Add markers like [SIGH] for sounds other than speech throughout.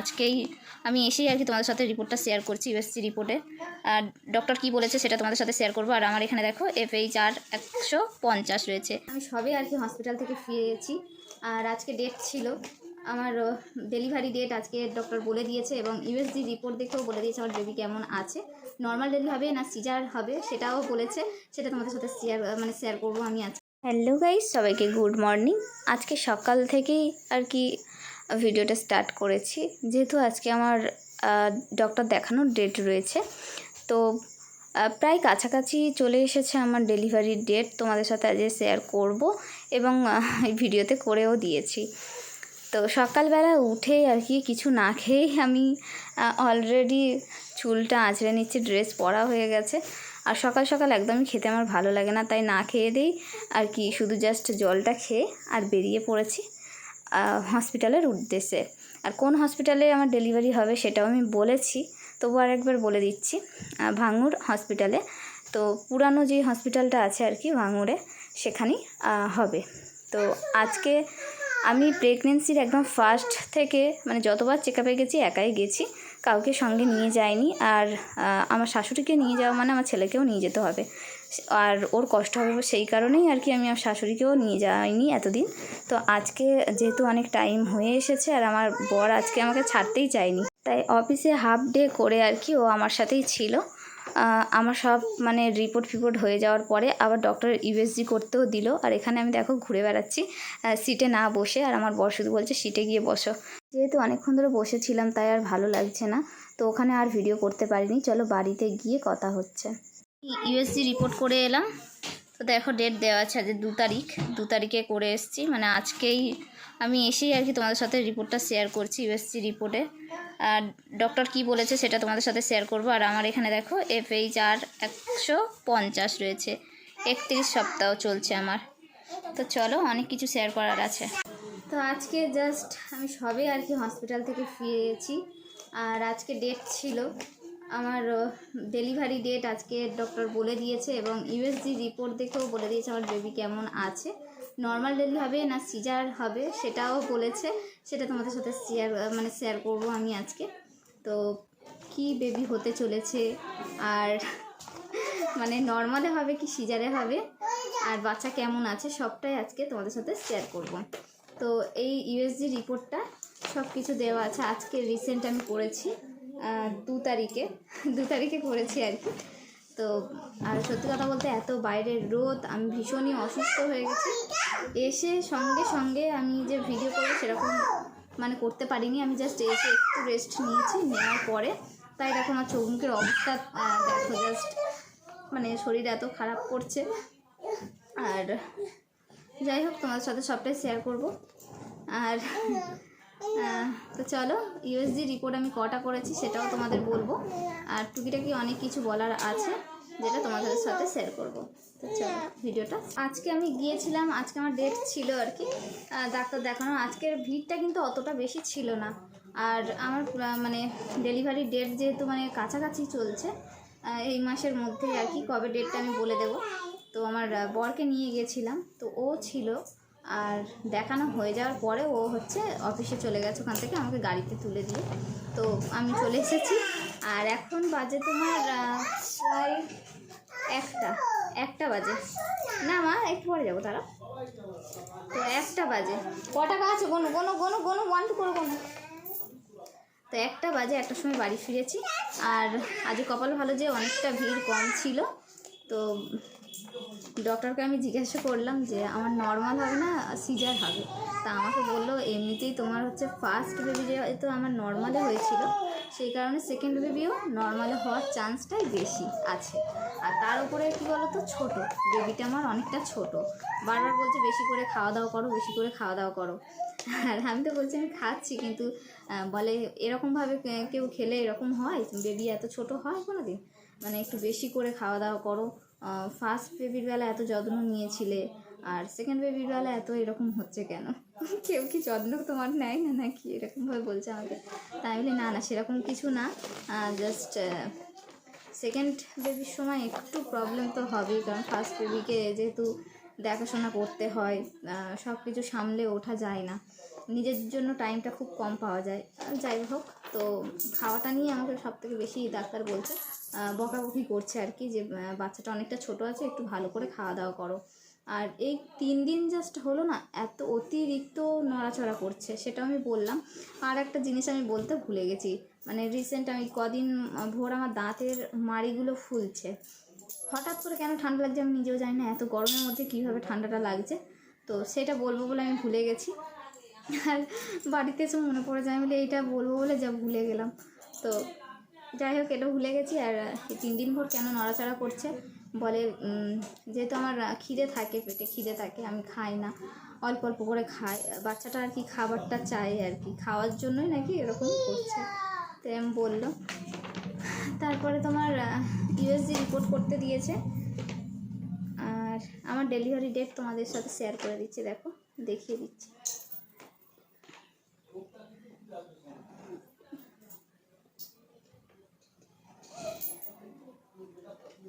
আজকেই আমি এসেই আর কি তোমাদের সাথে রিপোর্টটা শেয়ার করছি ইউএসসি রিপোর্টে আর ডক্টর কি বলেছে সেটা তোমাদের সাথে শেয়ার করব। আর আমার এখানে দেখো এফএইচ আর একশো পঞ্চাশ রয়েছে। আমি সবে আর কি হসপিটাল থেকে ফিরেছি আর আজকে ডেট ছিল, আমার ডেলিভারি ডেট আজকে ডক্টর বলে দিয়েছে এবং ইউএসজি রিপোর্ট দেখেও বলে দিয়েছে আমার বেবি কেমন আছে। নর্মাল ডেলি হবে না সিজার হবে সেটাও বলেছে, সেটা তোমাদের সাথে শেয়ার মানে শেয়ার করব আমি আজকে হ্যালো গাইস সবাইকে গুড মর্নিং আজকে সকাল থেকেই আর কি ভিডিওটা স্টার্ট করেছি। যেহেতু আজকে আমার ডক্টর দেখানোর ডেট রয়েছে, তো প্রায় কাছাকাছি চলে এসেছে আমার ডেলিভারির ডেট তোমাদের সাথে আজকে শেয়ার করব এবং ভিডিওতে করেও দিয়েছি। তো সকালবেলা উঠেই আর কি কিছু না খেয়েই আমি অলরেডি চুলটা আঁচড়ে নিচ্ছি ড্রেস পরা হয়ে গেছে। আর সকাল সকাল একদমই খেতে আমার ভালো লাগে না, তাই না খেয়ে দিই আর কি শুধু জাস্ট জলটা খেয়ে আর বেরিয়ে পড়েছি। হসপিটালের উদ্দেশ্যে। আর কোন হসপিটালে আমার ডেলিভারি হবে সেটাও আমি বলেছি তবু আর একবার বলে দিচ্ছি ভাঙুর হসপিটালে তো পুরানো যে হসপিটালটা আছে আর কি ভাঙুরে সেখানেই হবে। তো আজকে আমি প্রেগনেন্সির একদম ফার্স্ট থেকে মানে যতবার চেক আপে গেছি, একাই গেছি। কাউকে সঙ্গে নিয়ে যাইনি। আর আমার শাশুড়িকে নিয়ে যাওয়া মানে আমার ছেলেকেও নিয়ে যেতে হবে। আর ওর কষ্ট হবে সেই কারণেই আর কি আমি আমার শাশুড়িকেও নিয়ে যাইনি এতদিন। তো আজকে যেহেতু অনেক টাইম হয়ে এসেছে আর আমার বর আজকে আমাকে ছাড়তেই চায়নি। তাই অফিসে হাফ ডে করে আর কি ও আমার সাথেই ছিল। আমার সব মানে রিপোর্ট ফিপোর্ট হয়ে যাওয়ার পরে আবার ডক্টর ইউএসজি করতেও দিল। আর এখানে আমি দেখো ঘুরে বেড়াচ্ছি। সিটে না বসে আর আমার বর শুধু বলছে সিটে গিয়ে বসো। যেহেতু অনেকক্ষণ ধরে বসেছিলাম, তাই আর ভালো লাগছে না। তো ওখানে আর ভিডিও করতে পারিনি। চলো বাড়িতে গিয়ে কথা হচ্ছে। ইউএসজি রিপোর্ট করে এলাম। তো দেখো ডেট দেওয়া আছে আজ দু তারিখ। দু তারিখে করে এসেছি। মানে আজকেই আমি এসেই আর কি তোমাদের সাথে রিপোর্টটা শেয়ার করছি ইউএসজি রিপোর্টে আর ডক্টর কি বলেছে সেটা তোমাদের সাথে শেয়ার করব। আর আমার এখানে দেখো এফএইচ আর একশো পঞ্চাশ রয়েছে। একত্রিশ সপ্তাহ চলছে আমার। তো চলো অনেক কিছু শেয়ার করার আছে। তো আজকে জাস্ট আমি সবে আর কি হসপিটাল থেকে ফিরেছি। আর আজকে ডেট ছিল আমার ডেলিভারি ডেট আজকে ডক্টর বলে দিয়েছে এবং ইউএসজি রিপোর্ট দেখেও বলে দিয়েছে আমার বেবি কেমন আছে। নর্মাল ডেলি হবে না সিজার হবে সেটাও বলেছে। সেটা তোমাদের সাথে শেয়ার মানে শেয়ার করব আমি আজকে। তো কি বেবি হতে চলেছে আর [LAUGHS] মানে নর্মালে হবে কি সিজারে হবে আর বাচ্চা কেমন আছে সবটাই আজকে তোমাদের সাথে শেয়ার করব। তো এই ইউএসজি রিপোর্টটা সব কিছু দেওয়া আছে। আজকে রিসেন্ট আমি করেছি। দু তারিখে দু তারিখে করেছি আর কি। তো, আর সত্যি কথা বলতে এত বাইরের রোদ, আমি ভীষণই অসুস্থ হয়ে গেছি। এসে সঙ্গে সঙ্গে আমি যে ভিডিও করব সেরকম মানে করতে পারিনি, আমি জাস্ট এসে একটু রেস্ট নিয়েছি, নেওয়ার পরে তাই দেখো আমার চোখ মুখের অবস্থা দেখো জাস্ট মানে শরীর এত খারাপ করছে। আর যাই হোক, তোমাদের সাথে সবটাই শেয়ার করব। আর তো চলো ইউএসজি রিপোর্ট আমি কটা করেছি সেটাও তোমাদের বলব। আর টুকিটাকি অনেক কিছু বলার আছে, যেটা তোমাদের সাথে শেয়ার করব। তো চলো, ভিডিওটা। আজকে আমি গিয়েছিলাম, আজকে আমার ডেট ছিল আর কি। ডাক্তার দেখানো, আজকের ভিড়টা কিন্তু অতটা বেশি ছিল না। আর আমার মানে ডেলিভারি ডেট যেহেতু মানে কাছাকাছি চলছে এই মাসের মধ্যেই আর কি, কবে ডেটটা আমি বলে দেবো। তো আমার বরকে নিয়ে গেছিলাম, তো ও ছিল আর দেখানো হয়ে যাওয়ার পরে ও হচ্ছে অফিসে চলে গেছে ওখান থেকে আমাকে গাড়িতে তুলে দিয়ে। তো আমি চলে এসেছি। আর এখন বাজে তোমার প্রায় একটা একটা বাজে। না মা, একটু পরে যাব তারা তো একটা বাজে। ক টাকা আছে? গোনো গোনো গোনো গোনো ওয়ান টু করে গোনো। তো একটা বাজে একটা সময় বাড়ি ফিরেছি। আর আজ কপাল ভালো যে অনেকটা ভিড় কম ছিল। তো ডক্টরকে আমি জিজ্ঞাসা করলাম যে, আমার নর্মাল হবে না সিজার হবে? তা আমাকে বলল, এমনিতেই তোমার হচ্ছে ফার্স্ট বেবি যেহেতু আমার নর্মালে হয়েছিল, সেই কারণে সেকেন্ড বেবিও নর্মালে হওয়ার চান্সটাই বেশি আছে। আর তার উপরে কী বলো তো ছোটো। বেবিটা আমার অনেকটা ছোট। বারবার বলছে, বেশি করে খাওয়া দাওয়া করো, বেশি করে খাওয়া দাওয়া করো। আর আমি তো বলছি, আমি খাচ্ছি, কিন্তু বলে এরকমভাবে কেউ খেলে এরকম হয়? বেবি এত ছোট হয় কোনো দিন মানে একটু বেশি করে খাওয়া দাওয়া করো। ফার্স্ট বেবির বেলা এত যত্ন নিয়েছিলে, আর সেকেন্ড বেবির বেলা এত এরকম হচ্ছে কেন? কেউ কি যত্ন তোমার নেয় না নাকি? এরকমভাবে বলছে আমাকে। তাই বলি না না, সেরকম কিছু না। জাস্ট সেকেন্ড বেবির সময় একটু প্রবলেম তো হবেই, কারণ ফার্স্ট বেবিকে যেহেতু দেখাশোনা করতে হয় সব কিছু সামলে ওঠা যায় না। নিজের জন্য টাইমটা খুব কম পাওয়া যায়। যাই হোক তো খাওয়াটা নিয়ে আমাকে সব থেকে বেশি ডাক্তার বলছে বকাবকি করছে আর কি যে বাচ্চাটা অনেকটা ছোট আছে, একটু ভালো করে খাওয়া দাওয়া করো। আর এই তিন দিন জাস্ট হলো না, এত অতিরিক্ত নড়াচড়া করছে সেটা আমি বললাম। আর একটা জিনিস আমি বলতে ভুলে গেছি মানে রিসেন্ট আমি কদিন ভোর আমার দাঁতের মাড়িগুলো ফুলছে। হঠাৎ করে কেন ঠান্ডা লাগছে আমি নিজেও জানি না, এত গরমের মধ্যে কীভাবে ঠান্ডাটা লাগছে, তো সেটা বলব বলে আমি ভুলে গেছি। আর বাড়িতে এসে মনে পড়ে যায় বলে, এইটা বলব বলে যা ভুলে গেলাম। তো যাই হোক, এটা ভুলে গেছি আর তিন দিন ভোর কেন নড়াচড়া করছে? বলে যেহেতু আমার খিদে থাকে, পেটে খিদে থাকে, আমি খাই না। অল্প অল্প করে খাই। বাচ্চাটা আর কি খাবারটা চাই আর কি। খাওয়ার জন্যই নাকি এরকম করছে। তো এম বলল, তারপরে তোমার ইউএসজি রিপোর্ট করতে দিয়েছে। আর আমার ডেলিভারি ডেট তোমাদের সাথে শেয়ার করে দিচ্ছি, দেখো, দেখিয়ে দিচ্ছি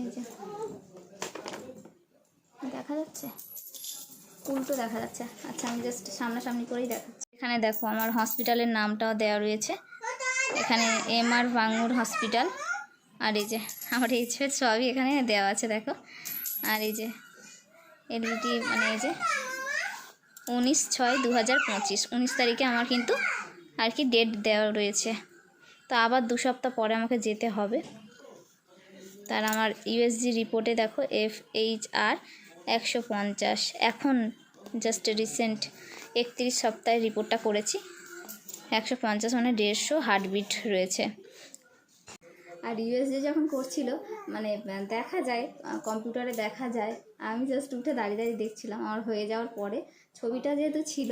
এই যে দেখা যাচ্ছে উল্টো দেখা যাচ্ছে। আচ্ছা আমি জাস্ট সামনাসামনি করেই দেখাচ্ছি। এখানে দেখো আমার হসপিটালের নামটাও দেওয়া রয়েছে। এখানে এম আর বাঙুর হসপিটাল আর এই যে আমার এইচ ফেচ সবই এখানে দেওয়া আছে, দেখো। আর এই যে এলবিটি মানে এই যে উনিশ ছয় দু হাজার পঁচিশ। উনিশ তারিখে আমার কিন্তু আর কি ডেট দেওয়া রয়েছে। তো আবার দু সপ্তাহ পরে আমাকে যেতে হবে। তার আমার ইউএসজি রিপোর্টে দেখো এফ এইচ আর একশো পঞ্চাশ। এখন জাস্ট রিসেন্ট একত্রিশ সপ্তাহে রিপোর্টটা করেছি। একশো পঞ্চাশ মানে দেড়শো হার্টবিট রয়েছে। আর ইউএসজি যখন করছিল মানে দেখা যায় কম্পিউটারে দেখা যায়, আমি জাস্ট উঠে দাঁড়িয়ে দাঁড়িয়ে দেখছিলাম, আমার হয়ে যাওয়ার পরে ছবিটা যেহেতু ছিল,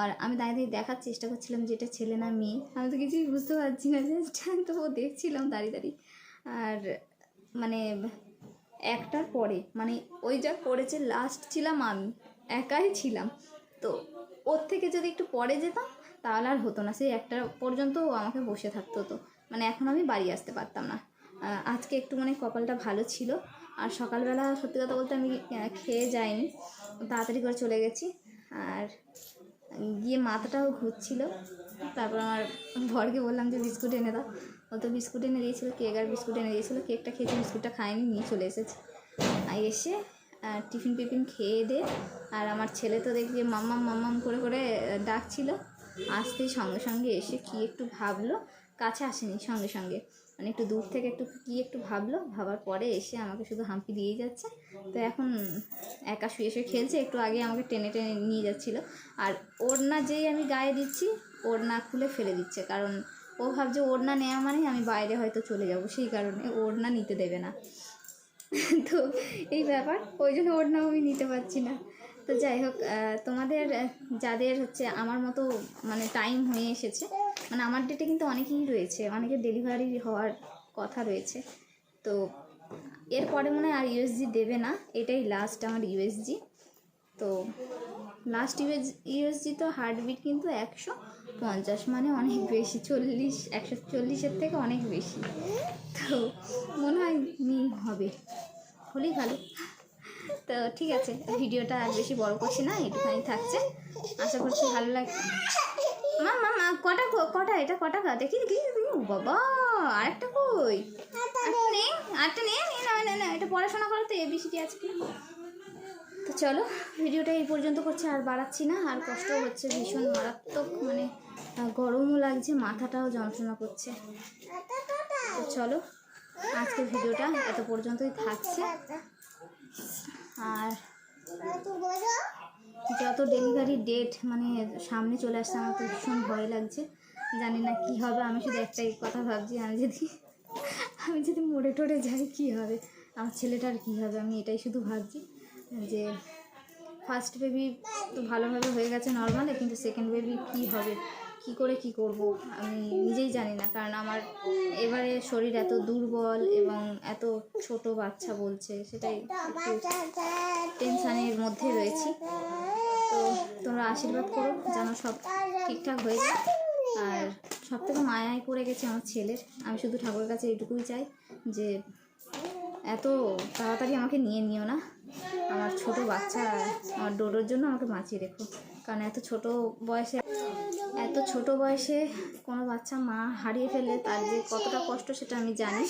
আর আমি দাঁড়িয়ে দাঁড়িয়ে দেখার চেষ্টা করছিলাম যে এটা ছেলে না মেয়ে, আমি তো কিছুই বুঝতে পারছি না জাস্ট তবুও দেখছিলাম দাঁড়িয়ে দাঁড়িয়ে। আর মানে একটার পরে মানে ওই যা করেছে লাস্ট ছিলাম আমি। একাই ছিলাম। তো ওর থেকে যদি একটু পরে যেতাম, তাহলে আর হতো না। সেই একটা পর্যন্ত ও আমাকে বসে থাকতে হতো মানে এখন আমি বাড়ি আসতে পারতাম না। আজকে একটু মানে কপালটা ভালো ছিল। আর সকালবেলা সত্যি কথা বলতে আমি খেয়ে যাইনি। তাড়াতাড়ি করে চলে গেছি। আর গিয়ে মাথাটাও ঘুরছিল। তারপর আমার বরকে বললাম যে, বিস্কুট এনে দাও। ও তো বিস্কুট এনে দিয়েছিল, কেক আর বিস্কুট এনে দিয়েছিলো। কেকটা খেয়েছি, বিস্কুটটা খাইনি, নিয়ে চলে এসেছে। এসে টিফিন টিফিন খেয়ে দে। আর আমার ছেলে তো দেখি যে মাম্মাম মাম্মাম করে করে ডাকছিল। আসতেই সঙ্গে সঙ্গে এসে কি একটু ভাবলো, কাছে আসেনি সঙ্গে সঙ্গে। মানে একটু দূর থেকে একটু কি একটু ভাবলো, ভাবার পরে এসে আমাকে শুধু হাম্পি দিয়েই যাচ্ছে। তো এখন একা শুয়ে শুয়ে খেলছে, একটু আগে আমাকে টেনে টেনে নিয়ে যাচ্ছিল। আর ওড়না যেই আমি গায়ে দিচ্ছি, ওড়না খুলে ফেলে দিচ্ছে। কারণ ও ভাবছে ওড়না নেওয়া মানেই আমি বাইরে হয়তো চলে যাব, সেই কারণে ওড়না নিতে দেবে না। তো এই ব্যাপার, ওই জন্য ওড়নাও আমি নিতে পারছি না। তো যাই হোক তোমাদের, যাদের হচ্ছে আমার মতো মানে টাইম হয়ে এসেছে মানে আমার ডেটে কিন্তু অনেকেই রয়েছে অনেকের ডেলিভারি হওয়ার কথা রয়েছে। তো এরপরে মনে হয় আর ইউএসজি দেবে না, এটাই লাস্ট আমার ইউএসজি তো লাস্ট ইউএস ইউএসজি তো হার্টবিট কিন্তু একশো পঞ্চাশ মানে অনেক বেশি, চল্লিশ, একশো চল্লিশের থেকে অনেক বেশি। তো মনে হয় নি হবে। হলেই ভালো তো ঠিক আছে ভিডিওটা আর বেশি বড় করছি না একটুখানি থাকছে। আশা করছি ভালো লাগে মা মা মা কটা কটা এটা কটা দেখি দেখি বাবা আরেকটা কই? নে আরেকটা নে নে, না না এটা পড়াশোনা করো তো এবিসিডি আজকে তো চলো ভিডিওটা এই পর্যন্ত করছে আর বাড়াচ্ছি না আর কষ্টও হচ্ছে ভীষণ মারাত্মক মানে গরমও লাগছে মাথাটাও যন্ত্রণা করছে। তো চলো। আজকের ভিডিওটা এত পর্যন্তই থাকছে। আর যত ডেলিভারি ডেট মানে সামনে চলে আসছে, আমার তো ভীষণ ভয় লাগছে। জানি না কি হবে, আমি শুধু একটাই কথা ভাবছি, আমি যদি আমি যদি মরে টরে যাই, কি হবে? আমার ছেলেটার কি হবে? আমি এটাই শুধু ভাবছি যে ফার্স্ট বেবি তো ভালোভাবে হয়ে গেছে নর্মালে কিন্তু সেকেন্ড বেবি কি হবে? কি করে কি করব? আমি নিজেই জানি না। কারণ আমার এবারে শরীর এত দুর্বল এবং এত ছোট বাচ্চা বলছে, সেটাই টেনশানের মধ্যে রয়েছি। তো তোমরা আশীর্বাদ করো, যেন সব ঠিকঠাক হয়ে যায়। আর সব থেকে মায়ায় পড়ে গেছে আমার ছেলের। আমি শুধু ঠাকুরের কাছে এইটুকুই চাই যে এত তাড়াতাড়ি আমাকে নিয়ে নিও না। আমার ছোট বাচ্চা, আমার ডোডোর জন্য আমাকে বাঁচিয়ে রেখো। কারণ এত ছোট বয়সে এত ছোট বয়সে কোনো বাচ্চা মা হারিয়ে ফেলে তার যে কতটা কষ্ট সেটা আমি জানি।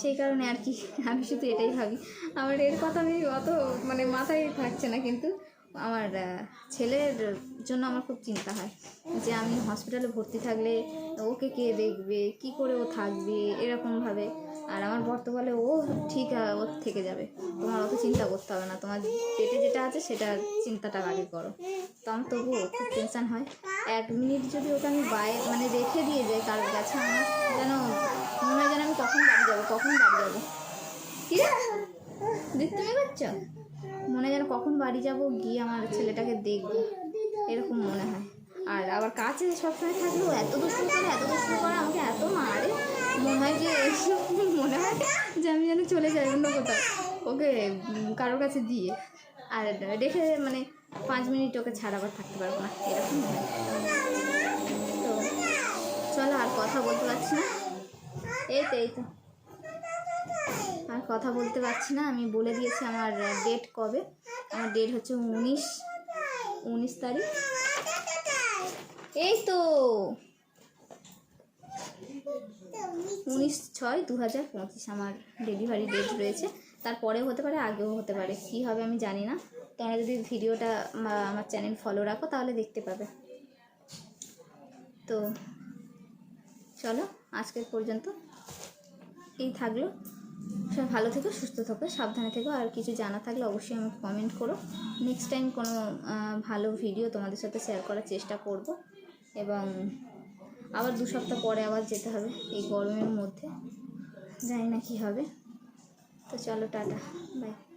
সেই কারণে আর কি, আমি শুধু এটাই ভাবি। আমার এর কথা আমি অত মানে মাথায় থাকছে না কিন্তু আমার ছেলের জন্য আমার খুব চিন্তা হয় যে আমি হসপিটালে ভর্তি থাকলে ওকে কে দেখবে, কি করে ও থাকবে এরকমভাবে আর আমার বর্তমানে ও ঠিক আহ, ও থেকে যাবে। তোমার অত চিন্তা করতে হবে না। তোমার পেটে যেটা আছে সেটা চিন্তাটা আগে করো। তো আমার তবুও খুব টেনশান হয়। এক মিনিট যদি ওটা আমি বাইরে মানে রেখে দিয়ে যাই কারোর কাছে আমার যেন মনে হয় যেন আমি কখন বাড়ি যাব কখন বাড়ি যাব। কি রে? দিদি তুমি করছ? মনে যেন কখন বাড়ি যাব গিয়ে আমার ছেলেটাকে দেখব। এরকম মনে হয়। আর আবার কাছে সবসময় থাকলেও এত দুষ্টু করে এত দুষ্টু করে আমাকে এত যে আমি যেন চলে যাই অন্য কোথাও। ওকে কারোর কাছে দিয়ে। আর রেখে মানে পাঁচ মিনিট ওকে ছাড়া আবার থাকতে পারব না। এরকম তো চলো আর কথা বলতে পারছি না। এই তো এই তো। আর কথা বলতে পারছি না। আমি বলে দিয়েছি আমার ডেট কবে? আমার ডেট হচ্ছে উনিশ উনিশ তারিখ। এই তো। উনিশ ছয় দু হাজার পঁচিশ আমার ডেলিভারি ডেট রয়েছে। তারপরেও হতে পারে, আগেও হতে পারে। কী হবে আমি জানি না। তোমরা যদি ভিডিওটা আমার চ্যানেল ফলো রাখো, তাহলে দেখতে পাবে। তো চলো, আজকের পর্যন্ত এই থাকল। সব ভালো থেকো, সুস্থ থাকো, সাবধানে থেকো। আর কিছু জানা থাকলে অবশ্যই আমাকে কমেন্ট করো। নেক্সট টাইম কোনো ভালো ভিডিও তোমাদের সাথে শেয়ার করার চেষ্টা করব। এবং আবার দু সপ্তাহ পরে আবার যেতে হবে এই গরমের মধ্যে। জানি না কী হবে। তো চলো টাটা, বাই।